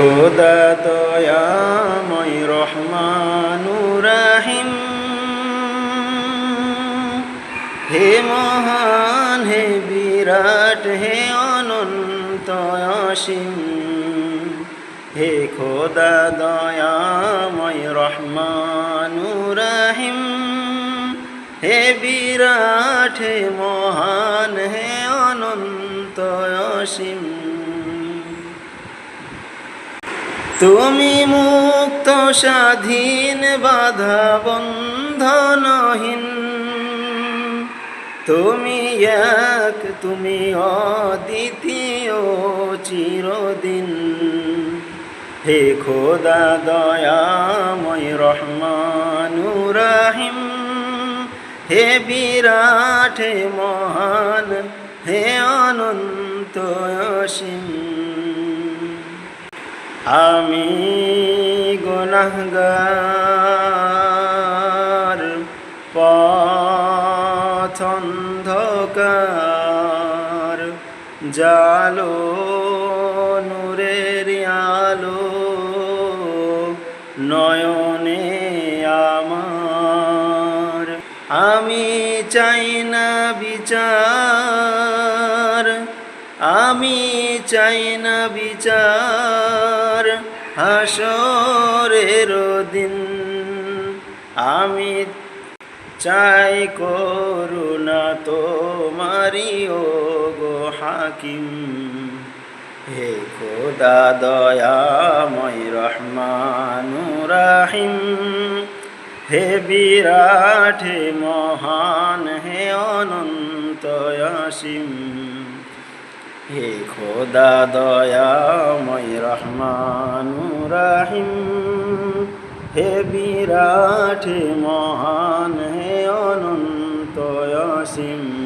খোদা দয়াময় রহমানুর রাহিম হে মহান, হে বিরাট, হে অনন্ত অসীম। হে খোদা দয়াময় রহমানুর রাহিম হে বিরাট, হে মহান, হে অনন্ত অসীম। তুমি মুক্ত স্বাধীন বাধা বন্ধনহীন। তুমি এক, তুমি অদ্বিতীয় চিরদিন। হে খোদা দয়াময় রহমানুর রাহিম হে বিরাট, হে মহান, হে অনন্ত অসীম। আমি গুনাহগার পথন্ধকার জালো নূরের আলো, নয়নে আমার। আমি চাই না বিচার, আমি চাই না বিচার। হাসরের দিন আমি চাই করুণা তোমারি ও গো হাকিম। হে খোদা দয়াময় রহমানুর রাহিম হে বিরাট, হে মহান, হে অনন্ত অসীম। হে খোদা দয়াময় রহমানুর রাহিম হে বিরাট মহান হে অনন্ত অসীম।